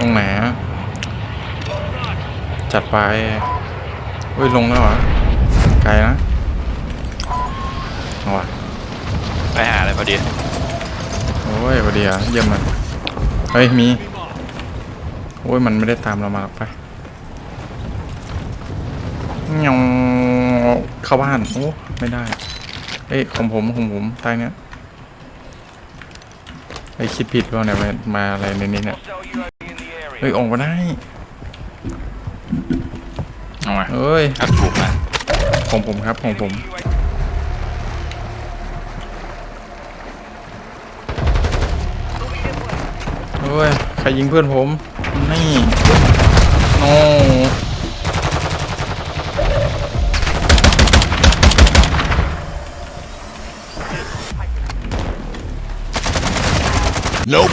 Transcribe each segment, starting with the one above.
ตรงไหนอะจัดไปเฮ้ยลงแล้วเหรอ ไกลนะเอาวะไปหาอะไรพอดี โอ้ยพอดีอะเยี่ยมเลยเฮ้ย มี โอ้ย มันไม่ได้ตามเรามาหรอกไปเงาเข้าบ้าน โอ้ ไม่ได้ เอ้ยของผมของผมใต้เนี้ยไอ้ยคิดผิดว่าเนี่ยมามาอะไรในนี้เนี่ย เฮ้ยออกมาได้เอามาเอ้ยถ้าถูกนะของผมครับของผมเฮ้ยใครยิงเพื่อนผม นี่โอ้ Nope.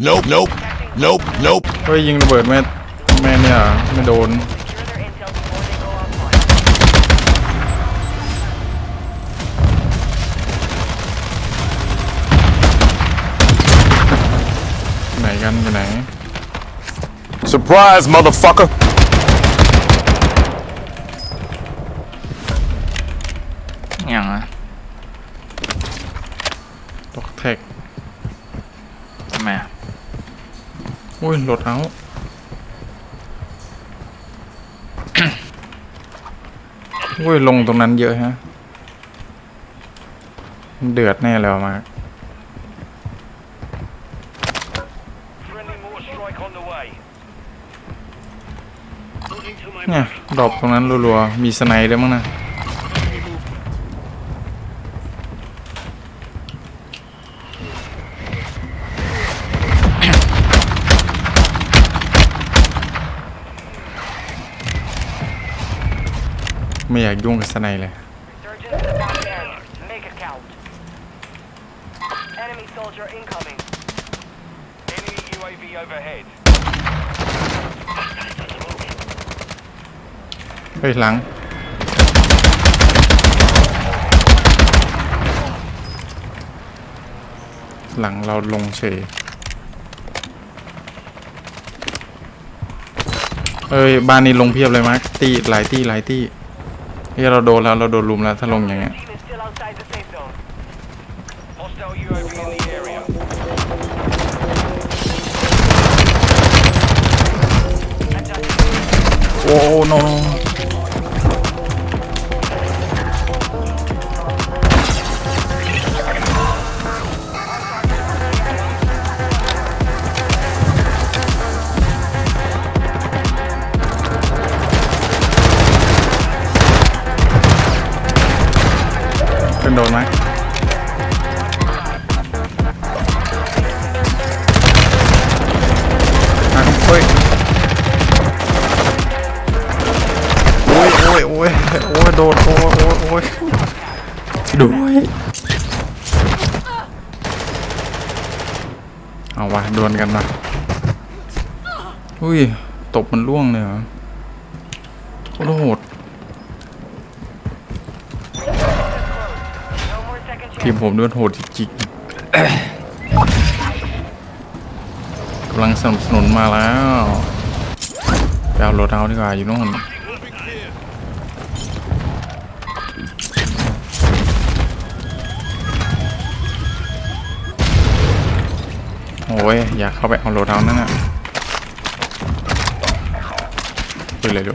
Nope. Nope. Nope. Nope. เฮ้ยยิงระเบิดแม่แม่เนี่ยไม่โดนไหนกันอยู่ไหน Surprise, motherfucker. อย่างนะ ตกแท็ก ทำไมอะ อุ้ยหลดเอาอุ้ยลงตรงนั้นเยอะฮะ เดือดแน่เลยว่ะมาก เนี่ย ดรอปตรงนั้นรัวๆ มีสไนด์ด้วยมั้งนะ ไม่อยากยุ่งกับสไนด์เลย Surgeons in the back area. Make a count. Enemy soldier incoming. Enemy UAV overhead. เฮ้ยหลัง หลังเราลงเฉยเอ้ยบ้านนี้ลงเพียบเลยมาร์คตีหลายตีหลายตี เฮ้ยเราโดนแล้วเราโดนลุมแล้วถ้าลงอย่างเงี้ย Team is still outside the safe zone. Hostile UAV in the area. โอ้โนเป็ นโดนไหมอะเฮ้ยโอ้ยโอ้ยโอ้ยโอ้ยโดนโอ้ยโอ้ยโอ้ยด้วยเอาวะโดนกันนะอุ้ย ตบมันล่วงเลยเหรอโคตรโหด ทีมผมด้วยโหดจริงกำลังสนับสนุนมาแล้วไปเอารถเอาดีกว่าอยู่นู่นโอ้ยอยากเข้าไปเอาโรดเอานั่นน่ะไปเลยดู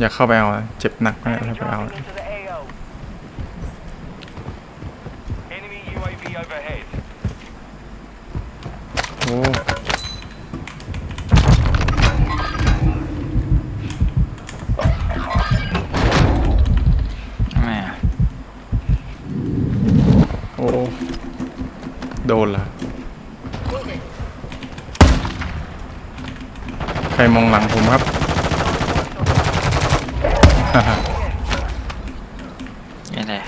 อยากเข้าไปเอาเจ็บหนักมากถ้าไปเอา โอ้ทำไมอะโอ้ โดนละใครมองหลังผมครับ นี่แหละ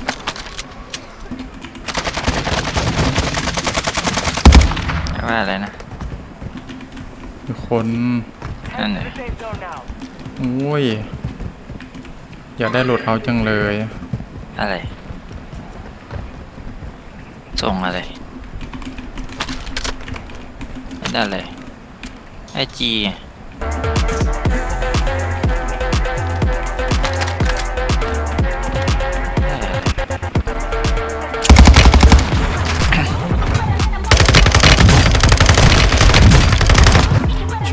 ว่าอะไรนะมีคนนั่น Head เล to ย the safe zone now. โอ้ย อยากได้โหลดเอาจังเลย อะไร ส่งอะไรได้เลยไอจี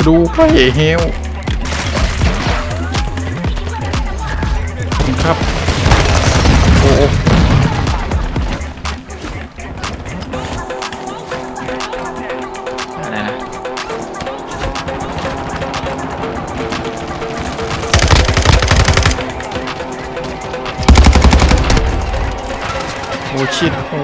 ดูไปเฮลขอบคุณครับโอ้โอ้อะไรนะโอ้ชิดโอ้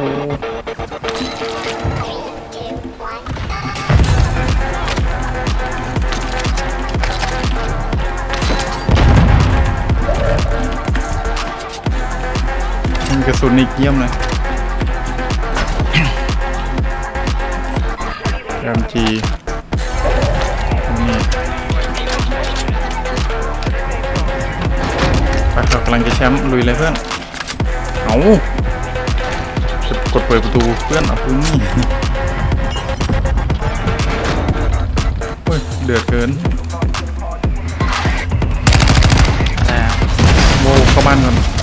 กระสุนอีกเยี่ยมเลยแอมจีนี่ไปเรากำลังจะแชมป์ลุยเลยเพื่อน เอาจะกดเปิดประตูเพื่อนเอาพื้นนี่เฮ้ย เดือดเกินได้ครับโมเข้าบ้านก่อน